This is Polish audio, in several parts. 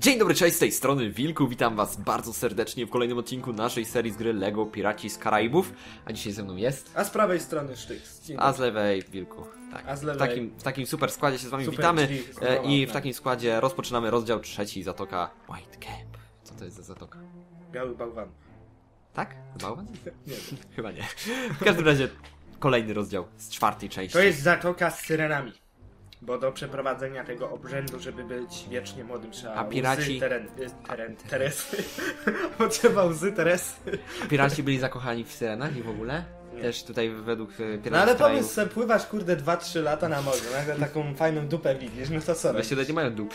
Dzień dobry, cześć, z tej strony Wilku, witam was bardzo serdecznie w kolejnym odcinku naszej serii z gry LEGO Piraci z Karaibów, a dzisiaj ze mną jest, A z prawej strony Sztyks. Dzień a z lewej Wilku. Tak. A z W lewej- takim, w takim super składzie się z wami Super, witamy czyli e, i w tak. takim składzie rozpoczynamy rozdział trzeci, Zatoka White Camp. Co to jest za zatoka? Biały bałwan. Tak? Bałwan? Nie wiem. Chyba nie. W każdym razie kolejny rozdział z czwartej części. To jest zatoka z syrenami. Bo do przeprowadzenia tego obrzędu, żeby być wiecznie młodym, trzeba A piraci- łzy teren, y, teren, Teresy. Bo trzeba łzy Teresy. Piraci byli zakochani w syrenach i w ogóle? Nie. Też tutaj według e, Piratów No ale pomysł pływasz kurde 2-3 lata na morzu, nagle taką fajną dupę widzisz, no to co Właściwie nie mają dup.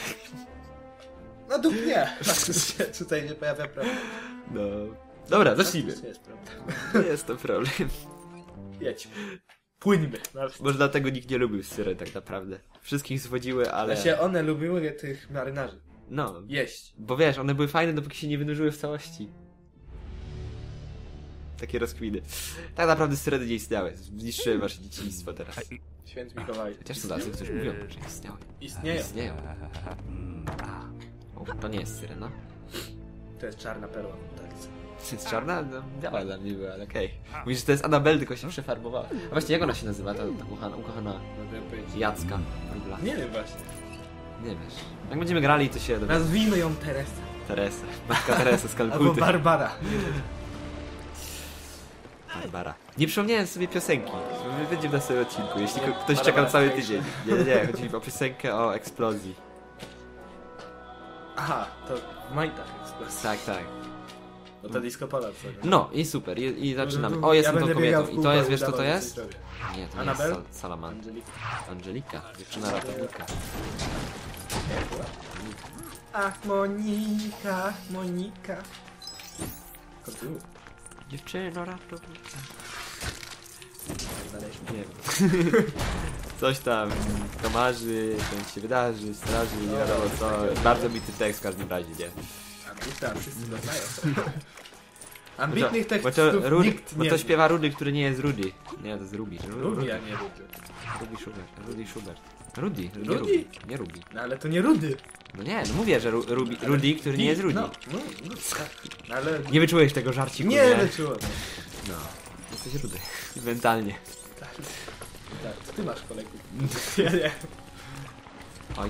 No dup nie. tutaj nie pojawia problem. No. Dobra, zacznijmy. To jest problem. Nie jest to problem. Jedź. Płyńmy. No, Może dlatego nikt nie lubił syren tak naprawdę. Wszystkich zwodziły, ale... ale się one lubiły tych marynarzy. No, Jeść. bo wiesz, one były fajne, dopóki się nie wynurzyły w całości. Takie rozkwiny. Tak naprawdę syreny nie istniały. Zniszczyły wasze dzieciństwo teraz. Święty Mikołaj. Chociaż są tacy, którzy mówią, że istniały. Istnieją. Istnieją. A. O, to nie jest syrena. To jest czarna perła. To jest czarna? No, biała dla mnie była, ale okej. Mówisz, że to jest Anabel, tylko się przefarbowała. A właśnie, jak ona się nazywa, ta, ta ukochana, ukochana No. Jacka? Wróbla? Nie wiem właśnie. Nie wiesz. Jak będziemy grali, to się dowiemy. Nazwijmy ją Teresa. Teresa. Matka Teresa z Albo Kalkuty. Barbara. Barbara. Nie przypomniałem sobie piosenki. Będziemy na sobie odcinku, jeśli Nie, ktoś czekał cały tydzień. Nie, nie, nie, chodzi mi o piosenkę o eksplozji. Aha, to w majtach ekspresji. Tak, tak. No disco co? nie? No i super, i, i zaczynamy. Ja O, jestem będę tą biegał kobietą. w I to kółko jest, wiesz co to udawał, że jest? coś robię. Nie, to nie Anabel? jest sal Salaman. Angelika. Angelika, dziewczyna ratownika. Ach, Monika, Monika. Kontynuuj. Dziewczyno ratownika. Znaleźliśmy. Nie wiem. Coś tam, komarzy, coś się wydarzy, straży, nie wiadomo co. Bardzo bity tekst w każdym razie, nie? Wszyscy go znają. Ambitnych Bo to, tekstów Rudy, nikt bo nie to śpiewa Rudy, który nie jest Rudy. Nie, to jest Ruby. Rudy, a nie Rudy. Rudy Schubert. Rudy Schubert. Rudy, nie Rudy? Ruby. Nie Ruby. No ale to nie Rudy. No nie, no mówię, że Ru, Ruby, Rudy, który nie jest Rudy. No, no, no, tak. No, ale Nie wyczułeś tego żarciku, nie nie? No. Jesteś Rudy. Mentalnie. Tak, tak. Ty masz kolegów. Ja nie. Oj,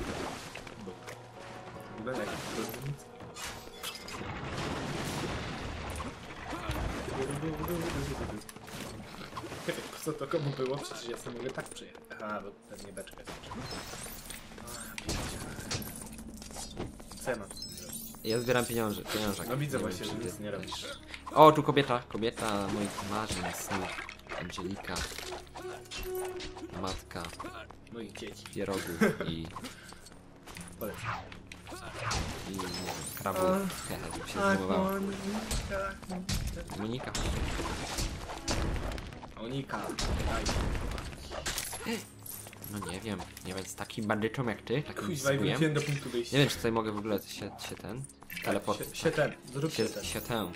jak rozrywnica. Po co to komu było? Przecież ja sobie mogę tak przyjechać. Aha, bo pewnie beczka jest. Co ja mam z tym zrobić? ja zbieram pieniądze, pieniążek. No widzę Nie właśnie, że wiem, czy nic ty- nie robisz. O, tu kobieta, kobieta moich marzeń, snów. Angelika. Matka Moich dzieci. pierogów i, Polecam. i krabów. Hehe, żeby się zrymowało. Monika. Monika. Daj. No nie wiem, nie wiem, z takim bandytą jak ty, takim Kuźwa, i zbójem. wróciłem do punktu wyjścia. Nie wiem, czy tutaj mogę w ogóle się, się ten, teleport... Tak, się, się ten, zrób się, się, ten. się tę,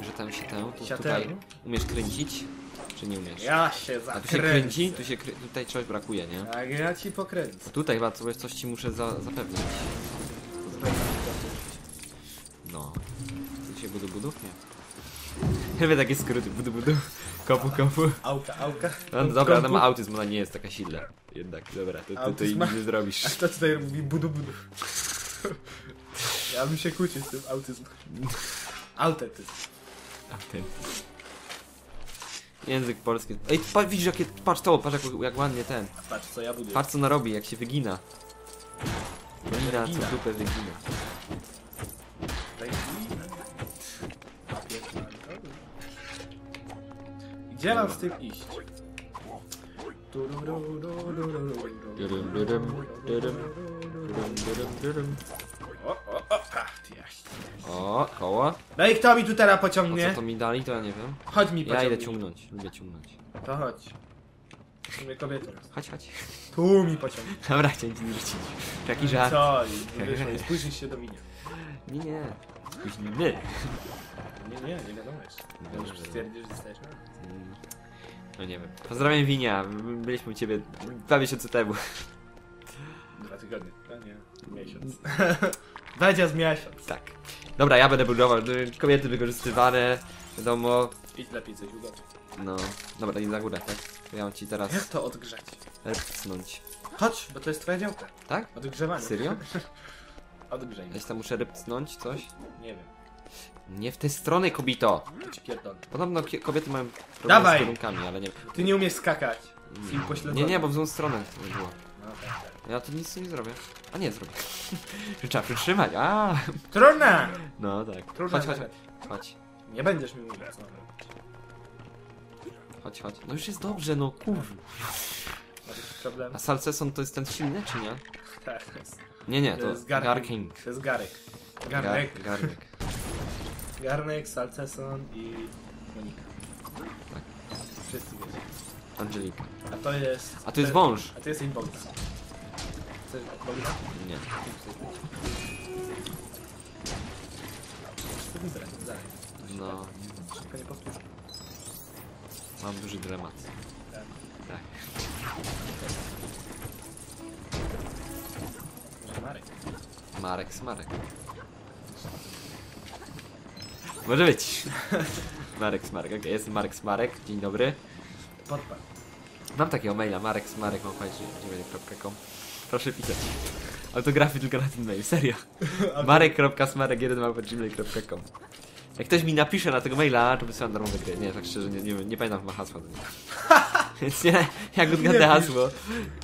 że tam się tę, to Siatę? tutaj umiesz kręcić, czy nie umiesz? Ja się A tu się zakręcę. kręci, tu się krę... tutaj czegoś brakuje, nie? Tak, ja ci pokręcę. Tutaj chyba coś, coś ci muszę za, zapewnić. Budu budu? Nie. Chyba takie skróty, budu budu, kopu kopu. Auka, auka. No dobra, ona Kompu- ma autyzm, ona nie jest taka silna. Jednak, dobra, to, ma- nic nie zrobisz. A kto tutaj mówi budu budu? Ja bym się kłócił z tym autyzmem. Autetyzm. Autyzm. Język polski. Ej, patrz, widzisz jakie, patrz to, patrz jak, jak ładnie ten. A patrz co ja buduję. Patrz co ona robi, jak się wygina. Wygina, Wygina. co dupę wygina. Gdzie mam z tym iść? O, o, o, ach, ty jaś. O, koło. No i kto mi tu teraz O co pociągnie? to mi dali, to ja nie wiem. Chodź mi Ja pociągnij. idę ciągnąć, lubię ciągnąć. To chodź. W sumie kobietą jest. Chodź, chodź. Tu mi pociągnij. Dobra, chciałem ci rzucić. Taki żart. Co? I wyszło, i się do minia. Nie, nie. Spóźnimy. Nie, nie, nie wiadomo jeszcze. Dobrze. Możesz stwierdzić, że jesteś. No nie wiem. Pozdrawiam Winia. Byliśmy u ciebie dwa miesiące temu. Dwa tygodnie. A nie, miesiąc. Będzie z miesiąc. Tak. Dobra, ja będę budował. y, Kobiety wykorzystywane, wiadomo. Idź lepiej coś ugotuj. No, dobra, idź na górę, tak? To Ja mam ci teraz Jak to odgrzać? rypcnąć. Chodź, bo to jest twoja działka. Tak? Odgrzewanie. Serio? Odgrzej. Ja się tam muszę rypcnąć coś? Nie wiem. Nie w tę stronę, kobito! To ci pierdolę. Podobno kobiety mają problem Dawaj! z kierunkami, ale nie Ty nie umiesz skakać. Film pośledzony. Nie, nie, bo w złą stronę to było. No tak, tak. Ja tu nic nie zrobię. A nie zrobię. Trzeba przytrzymać, a Trudno! No tak. Trudno. Chodź, chodź, zadać. chodź. Nie będziesz mi mówić, co mam robić. Chodź, chodź. No już jest dobrze, no kur... Masz jakiś problem? A Salceson to jest ten silny, czy nie? Tak, to jest, Nie, nie, to to jest Garking. To jest Garek. Garnek. Gar- Garnek. Garnek, Salceson i Monika. Tak. Wszyscy wiecie. Angelika. A to jest... A to jest wąż. A to jest jej Bogdan. Chcesz Bogdan? Nie. Chcę wybrać, dalej. No, Szybko nie powtórzę. mam duży dramat. Tak. Tak. Marek. Marek Smarek. Może być. Marek Smarek, okej, jestem Marek Smarek, dzień dobry. Podpal. Mam takiego maila, marek smarek, mam gmail.com. Proszę pisać. Autografy tylko na ten mail, serio. marek.smarek1 Jak ktoś mi napisze na tego maila, to wysyłam darmowe gry. Nie, tak szczerze, nie, nie, nie pamiętam chyba hasła. do niego. Więc nie, jak odgadnę hasło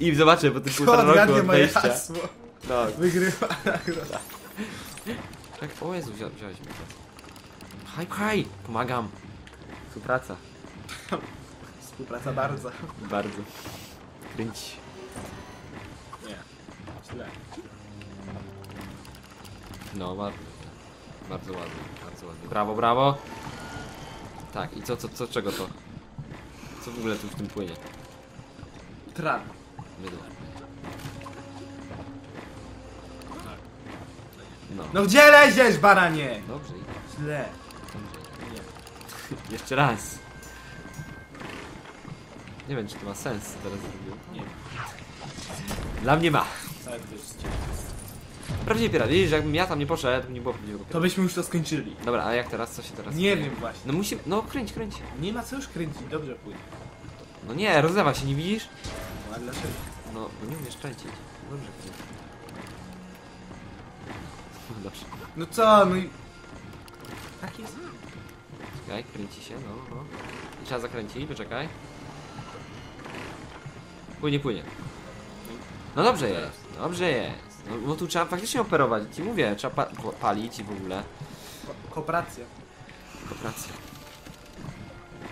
i zobaczę po tym półtora roku od moje wejścia. hasło? No, Wygrywa nagroda. tak, o Jezu, wziąłeś, wziąłeś mi to. Haj, haj, pomagam. Współpraca, Współpraca bardzo. bardzo. Kręci. Nie. Źle. No, bardzo, bardzo ładnie, bardzo ładnie. Brawo, brawo. Tak, i co, co, co, czego to? Co w ogóle tu w tym płynie? Tran. Mydło. No, No gdzie leziesz, baranie? dobrze, Źle. Nie. Jeszcze raz. Nie wiem, czy to ma sens, co teraz zrobił. Nie. Dla mnie ma. To jest ciekawe. Prawdziwie pirat, widzisz, jakbym ja tam nie poszedł, nie było prawdziwego To byśmy już to skończyli. Dobra, a jak teraz? Co się teraz Nie dzieje? wiem właśnie. No musimy, no kręć, kręć. Nie ma co już kręcić, dobrze pójdzie. No nie, rozlewa się, nie widzisz? No ale dlaczego? No, bo nie umiesz kręcić. Dobrze. No Dobrze. No co, no i... Tak jest. Czekaj, kręci się, no, no. I trzeba zakręcić, poczekaj. Płynie, płynie. No dobrze jest, dobrze jest. No, bo tu trzeba faktycznie operować, ci mówię, trzeba pa palić i w ogóle. Ko kooperacja. Kooperacja.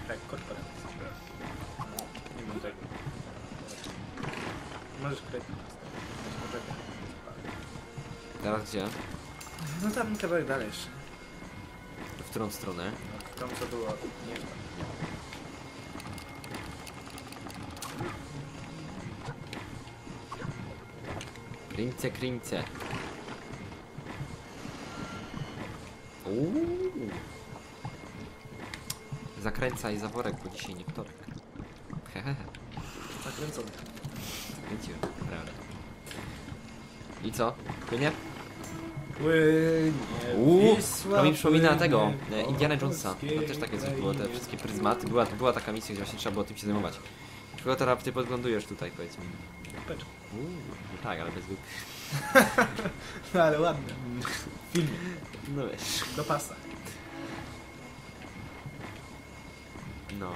Tak, korporacja. Nie mam tego. Możesz kręcić. Poczekaj. Teraz gdzie? No tam kawałek dalej jeszcze. W którą stronę? Tam co było. Nie wiem. Krince, krince. Uuu. Zakręcaj zaworek, bo dzisiaj nie wtorek. Hehehe. Zakręcony. Kręciłem, prawda. I co? Płynie? Uuu, to mi przypomina tego, e, Indiana Jonesa. To też takie coś było, te wszystkie pryzmaty. Była, była taka misja, gdzie właśnie trzeba było tym się zajmować. Czego teraz ty podglądujesz tutaj, powiedz mi? Patrz. Uuu, tak, ale bez luk. No ale ładne. Film. No wiesz. Do pasa. No.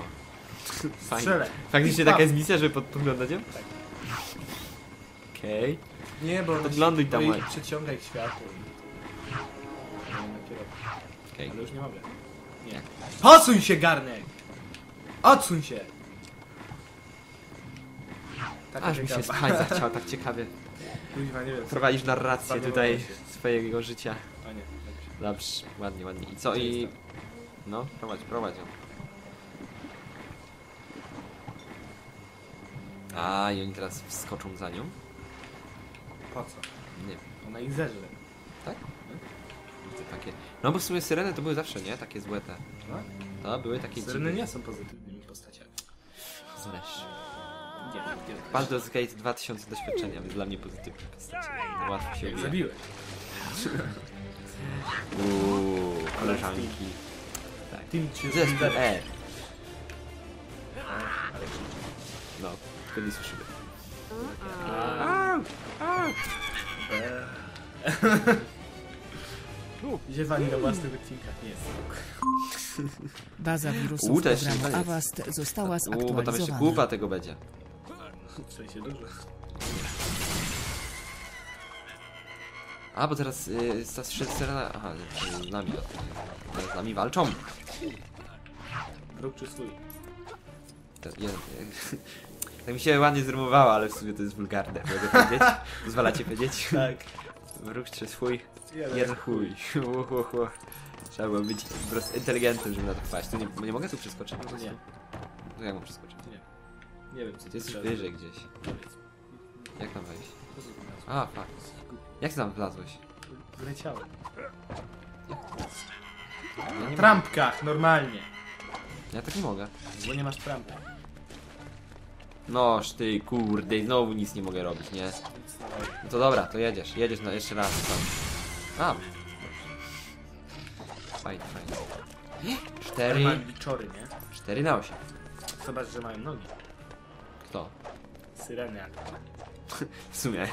Fajnie. Strzelę. Faktycznie taka jest misja, żeby pod, podglądać ją? Tak. Okej. Nie, bo Podgląduj tam, Przyciągaj światło. Okej. Ale już nie mogę. Nie. Posuń się, garnek! Odsuń się! Taka Aż mi się ciekawa. spać zachciało, tak ciekawie. Kuźwa, nie wiem. co- Prowadzisz narrację tutaj się. swojego życia. A nie, dobrze. Dobrze, ładnie, ładnie. I co? Gdzie I... jest No, prowadź, prowadź ją. A, i oni teraz wskoczą za nią? Po co? Nie wiem, Ona ich zeżre. Tak? No bo w sumie syreny to były zawsze, nie? Takie złe te. No? No, były takie Syreny dziwne. nie są pozytywnymi postaciami. Zresztą. Nie, nie. Baldur's Gate 2000 doświadczenia, więc dla mnie pozytywne postać. Łatwo się Jak ubija. zabiłeś. Uuu, koleżanki. Tak. Team Zespół. E. Ale krzyczy. No, tylko nie słyszymy. Ziewanie na własnych odcinkach nie jest. Baza wirusów U, to jeszcze programu nie jest. Avast została Uuu, bo tam jeszcze zaktualizowana. kupa tego będzie. W sensie dużo. A, bo teraz y, ta strzelca... Aha, z nami. Z nami walczą. Wróg czy swój? To, je, tak mi się ładnie zrymowało, ale w sumie to jest wulgarne. Mogę powiedzieć? Pozwalacie powiedzieć? Tak. Wróg czy swój? Jeden. Jeden chuj. Hu, hu, hu. Trzeba było być po prostu inteligentnym, żeby na to wpaść. Tu nie, nie mogę tu przeskoczyć? prostu? Nie. To jak mam przeskoczyć? Nie. Nie wiem co Ty jesteś wyżej gdzieś. zrobić. Jak tam wejść? A, fuck. Jak tam wlazłeś? Wleciałem. Ja, Na nie trampkach, normalnie. ja tak nie mogę. Bo nie masz trampek. Noż ty, kurde, znowu nic nie mogę robić, nie? No to dobra, to jedziesz, jedziesz na jeszcze raz tam. A. Fajnie, fajnie. Cztery, Mają biczory, nie? cztery na osiem. Zobacz, że mają nogi. Kto? Syrenia. W sumie.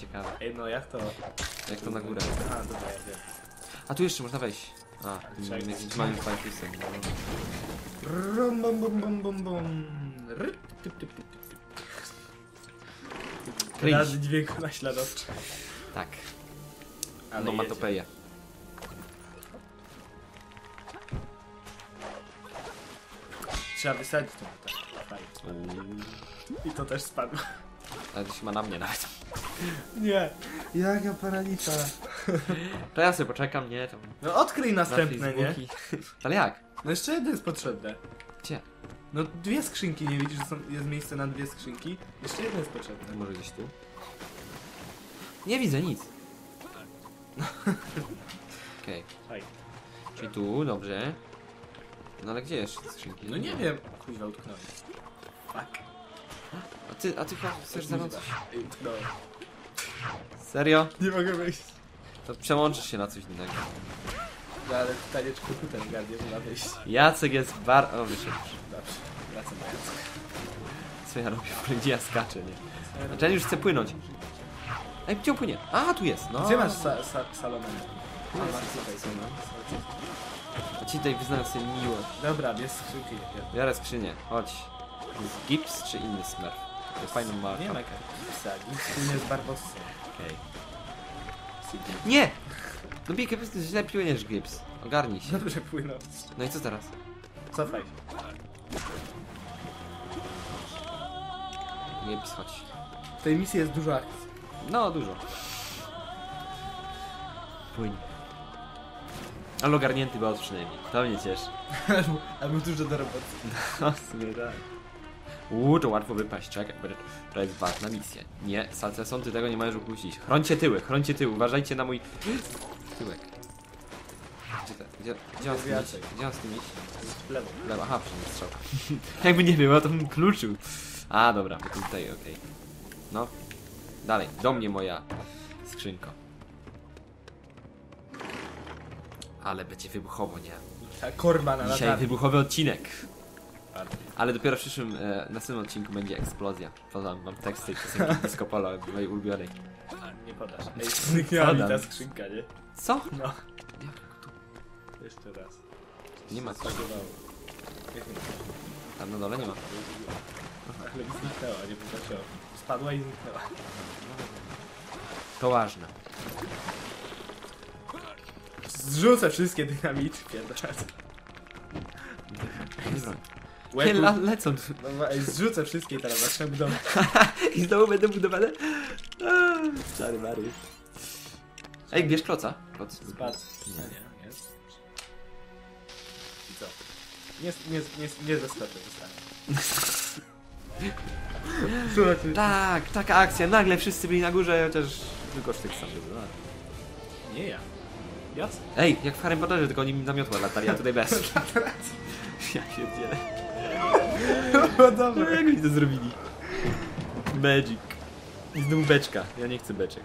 Ciekawe. Ej, no jak to? Jak to na górę? A, dobra, ja wiem. A tu jeszcze można wejść. A, Czekaj. jakimś małym. Rum, bum, bum, bum, bum, bum. Ryp, typ, typ, typ, typ, typ. Cringe. Razy dźwięku naśladowczy. Tak, Ale onomatopeja. jedzie. Trzeba wysadzić to tak. I to też spadło. Ale to się ma na mnie nawet. Nie. Jaka paranica. To ja sobie poczekam, nie? Tam No odkryj na następne, nie? Facebooki. Ale jak? No jeszcze jedno jest potrzebne. Gdzie? No dwie skrzynki, nie widzisz, że są, jest miejsce na dwie skrzynki? Jeszcze jedno jest potrzebne. Może gdzieś tu? Nie widzę nic. Okej, Fajnie. czyli tu, dobrze. No ale gdzie jeszcze te skrzynki? No nie wiem. Kuźwa, utknąłem. Fuck. A ty, a ty chcesz ze mną coś? Ej, utknąłem. Serio? Nie mogę wyjść. To przełączysz się na coś innego. No ale pytanie, czy komputer garnie, ma wyjść. Jacek jest bar... O, wyszedł. Dobrze, wracam do Jacka. Co ja robię? W ogóle Gdzie ja skaczę, nie? Znaczy, ja już chcę płynąć. Ej, gdzie on płynie? A, tu jest, no. Gdzie masz sa sa Salomę? Tu A, jest, tutaj, no. A ci tutaj wyznałem sobie miłość. Dobra, bierz skrzynki. Biorę skrzynię, chodź. To jest gips czy inny smurf? To jest fajną marką. Nie ma kapisa, nic wspólnie z Barbossą. Okej. Nie! No Big, źle płyniesz, Gibbs. Ogarnij się. Dobrze płyną. No i co teraz? Cofaj się. Gibbs, chodź. W tej misji jest dużo akcji. No, dużo. Płyń. Ale ogarnięty był przynajmniej. To mnie cieszy. Albo dużo do roboty. No, w sumie tak. Uuu, to łatwo wypaść. Czekaj, to jest ważna misja. Nie, Salceson, ty tego nie możesz upuścić. Chrońcie tyły, chrońcie tyły. Uważajcie na mój tyłek. Gdzie, te, gdzie, gdzie on z tym iść? Gdzie on z tym iść? Lewo. Lewo, aha, przynajmniej strzał. Jakby nie było, to bym kluczył. A, dobra, tutaj, okej. No, dalej, do mnie moja skrzynko. Ale będzie wybuchowo, nie? Ta korba na Dzisiaj latarni. wybuchowy odcinek. Ale dopiero w przyszłym, e, następnym odcinku będzie eksplozja. Podam wam teksty piosenki Disco Polo, mojej ulubionej. Nie podasz. Ej, zniknęła mi ta Podam. skrzynka, nie? Co? No. Jeszcze raz. Nie ma co. Jak nie ma? Tam na dole nie ma. Ale mi zniknęła, nie potrafiła. Spadła i zniknęła. To ważne. Zrzucę wszystkie dynamity, pierdolę. Nie broń. Nie, Łeku. le lecą. No, ej, zrzucę wszystkie i teraz zacznę budować. I znowu będę budowane. Czary Mary. Ej, bierz kloca. Kloc. Spadł. Nie. nie, jest. I co? Nie, nie, nie, nie zaskoczę dostałem. Słuchajcie. Tak, taka akcja. Nagle wszyscy byli na górze, chociaż tylko sztyk sam był. no. Nie ja. Jasne. Ej, jak w Harry Potterze, tylko oni namiotła latali, a tutaj bez. ja się dzielę. No No dobra. jak oni to zrobili? Magic. I znowu beczka. Ja nie chcę beczek.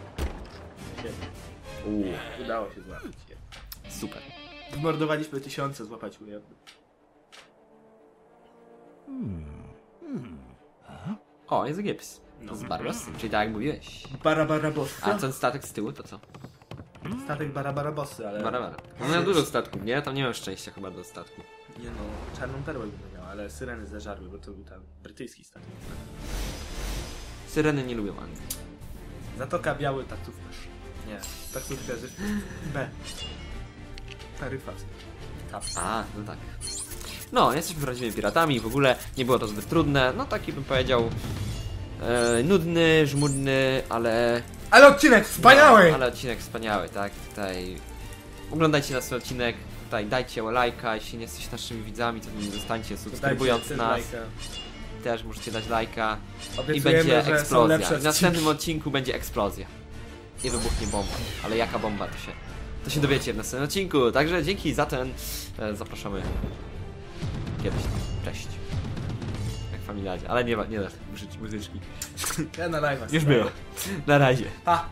Uuu, Udało się złapać je. super. Zmordowaliśmy tysiące, złapać mu jedno. O, jest gips. No. To z Barbarosy, czyli tak jak mówiłeś. Barabarabosy. A ten statek z tyłu to co? Statek Barabarabosy, ale... Barabara. On miał dużo statków, nie? Tam nie miał szczęścia chyba do statku. Nie no, czarną perłę bym miał, ale syreny zeżarły, bo to był tam brytyjski statek. Syreny nie lubią Anglii. Zatoka Biały taksówkarz. Nie, taksówkarz jest B. Taryfa. A, no tak. No, jesteśmy prawdziwymi piratami, w ogóle nie było to zbyt trudne. No taki bym powiedział e, nudny, żmudny, ale... Ale odcinek wspaniały! No, ale odcinek wspaniały, tak? Tutaj oglądajcie nas ten odcinek, tutaj dajcie lajka, jeśli nie jesteście naszymi widzami, to nie zostańcie subskrybując nas. lajka. Też możecie dać lajka i Obiecujemy, będzie że są eksplozja. I w następnym odcinku będzie eksplozja. I wybuchnie bomba. Ale jaka bomba to się. To się dowiecie w następnym odcinku. Także dzięki za ten. E, zapraszamy kiedyś tam. Cześć. Jak familiadzie. Ale nie ma, nie da muzyczki. Ja na live'a. Już było. Na razie. Ha!